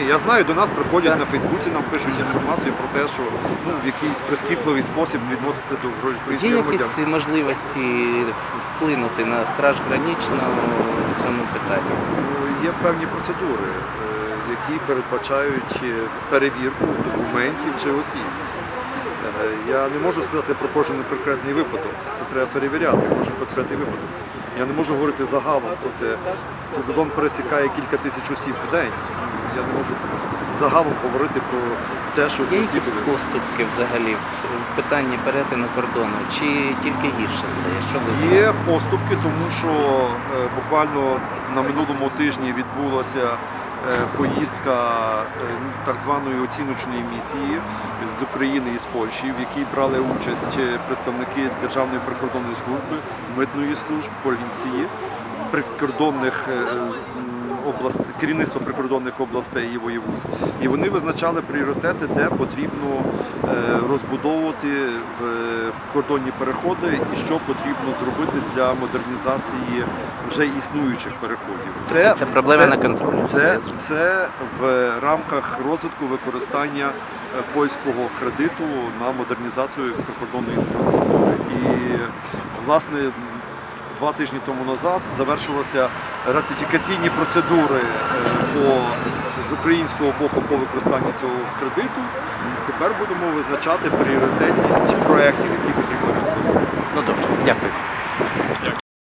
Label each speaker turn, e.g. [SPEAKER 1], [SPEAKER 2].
[SPEAKER 1] Ні, я знаю, до нас приходять на Фейсбуці, нам пишуть інформацію про те, що ну, в якийсь прискіпливий спосіб відноситься до
[SPEAKER 2] Є
[SPEAKER 1] громадян.
[SPEAKER 2] якісь можливості вплинути на страж гранічну в цьому питанні?
[SPEAKER 1] Ну, Є певні процедури, е, які передбачають е, перевірку документів чи осіб. Е, Я не можу сказати про кожен конкретний випадок. Це треба перевіряти, кожен конкретний випадок. Я не можу говорити загалом про це. Кордон пересікає кілька тисяч осіб в день. Я не можу загалом говорити про те, що
[SPEAKER 2] Є якісь поступки взагалі в питанні перетину кордону? Чи тільки гірше стає? Що ви знаєте?
[SPEAKER 1] Є поступки, тому що е, буквально на минулому тижні відбулася е, поїздка е, так званої оціночної місії з України і з Польщі, в якій брали участь представники Державної прикордонної служби, митної служб, поліції, прикордонних е, област, керівництва прикордонних областей і воєводств. І вони визначали пріоритети, де потрібно е, розбудовувати в е, кордонні переходи і що потрібно зробити для модернізації вже існуючих переходів.
[SPEAKER 2] Тобто це проблема на контролі,
[SPEAKER 1] Це, це в рамках розвитку використання польського кредиту на модернізацію прикордонної інфраструктури. І власне два тижні тому назад завершилися ратифікаційні процедури е, по, з українського боку по використанню цього кредиту. Тепер будемо визначати пріоритетність проєктів, які потрібно реалізувати.
[SPEAKER 2] Ну добре, дякую.